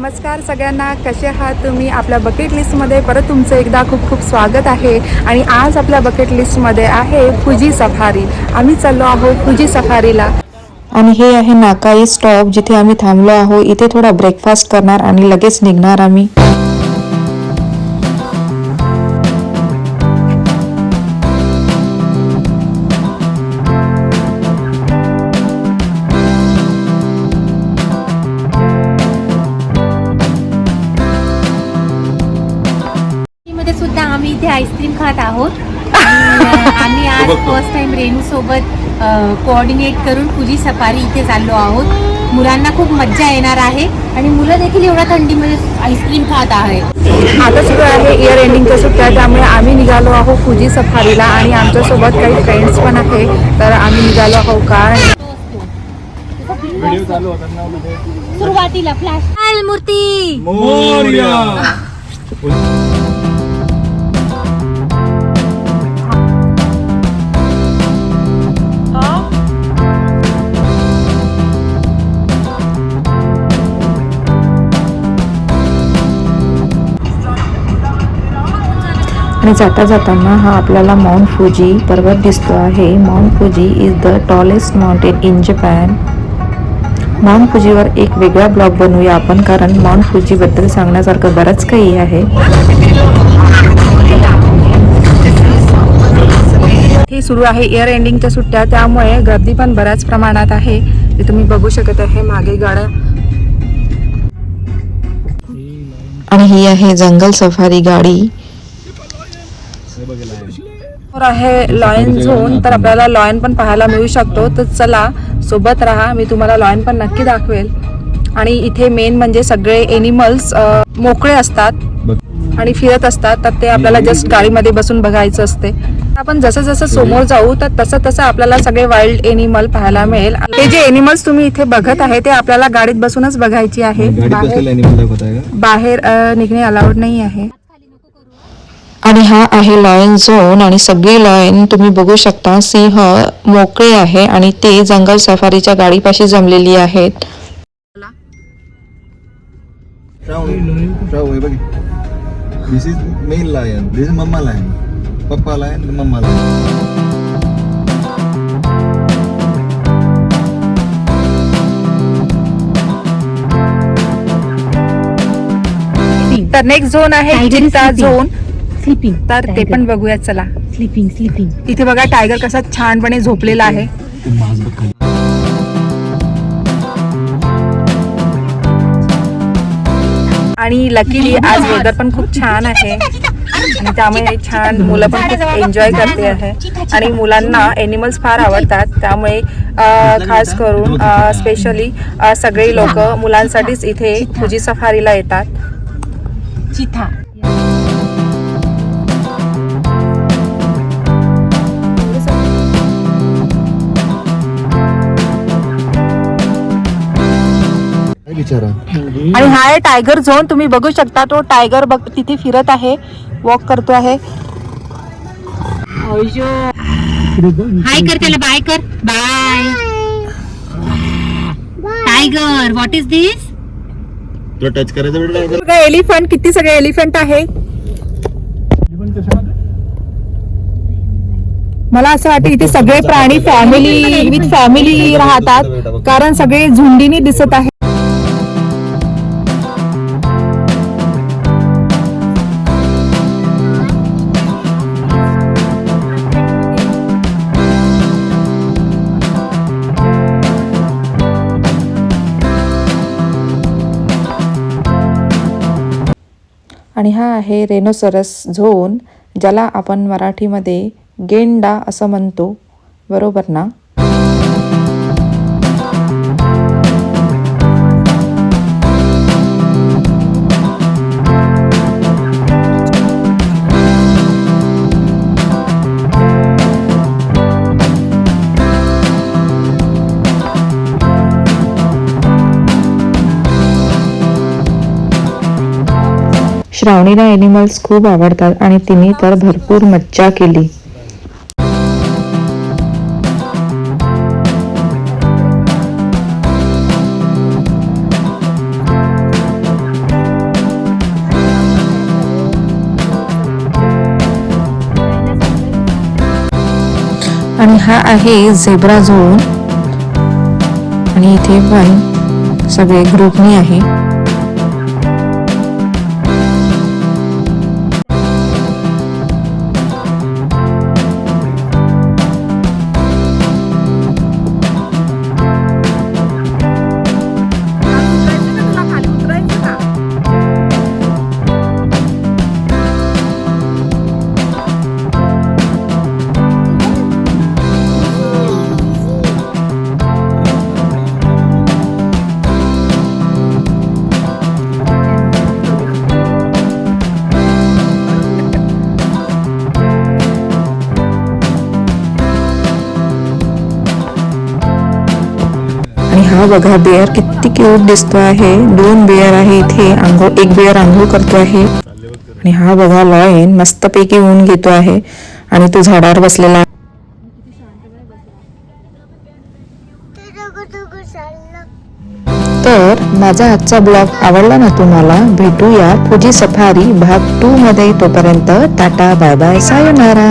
नमस्कार सगळ्यांना. कसे आहात तुम्ही? आपल्या बकेट लिस्टमध्ये परत तुमचं एकदा खूप खूप स्वागत आहे. आणि आज आपल्या बकेट लिस्टमध्ये आहे फुजी सफारी आम्ही चाललो आहोत फुजी सफारीला आणि हे आहे नाकाई स्टॉप जिथे आम्ही थांबलो आहो इथे थोडा ब्रेकफास्ट करणार आणि लगेच निघणार आम्ही. मध्ये सुद्धा आम्ही इथे आईस्क्रीम खात आहोत. आम्ही आज फर्स्ट टाइम रेणू सोबत कोऑर्डिनेट करून पुजी सफारी इथे चाललो आहोत. मुलांना खूप मज्जा येणार आहे आणि मुलं देखील एवढ्या थंडीमध्ये आईस्क्रीम खात आहे आता सुरू आहे इयर एंडिंगच्या सुट्ट्या त्यामुळे आम्ही निघालो आहोत फुजी सफारीला आणि आमच्यासोबत काही फ्रेंड्स पण आहे तर आम्ही निघालो आहोत का? सुरुवातीला फ्लॅश मूर्ती! आणि जाता जाताना हा आपल्याला माउंट फुजी पर्वत दिसतो आहे. Mount Fuji is the tallest mountain in Japan Mount फुजीवर एक वेगळा ब्लॉग बनवूया आपण कारण माउंट फुजीबद्दल सांगण्यासारखं बरंच काही आहे. हे सुरू आहे इयर एंडिंगच्या सुट्ट्या त्यामुळे गर्दी पण बऱ्याच प्रमाणात आहे. ते तुम्ही बघू शकत आहे मागे गाड्या आणि ही आहे जंगल सफारी गाडी. समोर आहे. लॉयन झोन तर आपल्याला लॉयन पण पाहायला मिळू शकतो. तर चला सोबत राहा. मी तुम्हाला लॉयन पण नक्की दाखवेल. आणि इथे मेन म्हणजे सगळे एनिमल्स मोकळे असतात आणि फिरत असतात. तर ते आपल्याला जस्ट गाडीमध्ये बसून बघायचं असते. आपण जसं जसं समोर जाऊ तर तसं तसं आपल्याला सगळे वाईल्ड एनिमल पाहायला मिळेल. हे जे एनिमल्स तुम्ही इथे बघत आहे ते आपल्याला गाडीत बसूनच बघायची आहे. बाहेर निघणे अलाउड नाही आहे. आणि हा आहे लॉयन झोन आणि सगळी लॉयन तुम्ही बघू शकता सिंह मोकळे आहे आणि ते जंगल सफारीच्या गाडीपाशी जमलेली आहेत. हे. तर नेक्स्ट झोन आहे. झोन स्लिपिंग तर ते पण बघूयात चला. स्लिपिंग स्लिपिंग इथे बघा टायगर कसा छानपणे झोपलेला आहे. आणि लकीली आज वेदर पण खूप छान आहे. आणि त्यामुळे छान मुलं पण खूप एन्जॉय करते आहे. आणि मुलांना एनिमल्स फार आवडतात. त्यामुळे खास करून स्पेशली सगळे लोक मुलांसाठीच इथे फुजी सफारीला येतात. चिथा. बिचारा आणि हा आहे टायगर झोन तुम्ही बघू शकता तो टायगर बघ तिथे फिरत आहे. वॉक करतो आहे. हाय कर त्याला बाय कर. Bye tiger what is this तुला टच करायचं एलिफंट किती सगळे एलिफंट आहे. मला असं वाटतं इथे सगळे प्राणी फॅमिली विथ फॅमिली राहतात. कारण सगळे झुंडीने दिसत आहे आणि हा आहे रेनोसरस झोन ज्याला आपण मराठीमध्ये गेंडा असं म्हणतो. बरोबर ना? श्रावणीला ॲनिमल्स खूप आवडतात आणि तिने तर भरपूर मज्जा केली. आणि हा आहे झेब्रा झोन आणि इथे पण सगळे ग्रुपनी आहे. हा बघा बेअर किती क्यूट दिसतो आहे. दोन बेअर आहे इथे. आंघोळ एक बेअर आंघोळ करतो आहे. आणि हा बघा लॉयन मस्तपैकी ऊन घेतो आहे. आणि तो झाडावर बसलेला आहे. तर माझा आजचा ब्लॉग आवडला ना तुम्हाला भेटूया फुजी सफारी भाग टू मध्ये तोपर्यंत. Tata bye bye. सायनारा.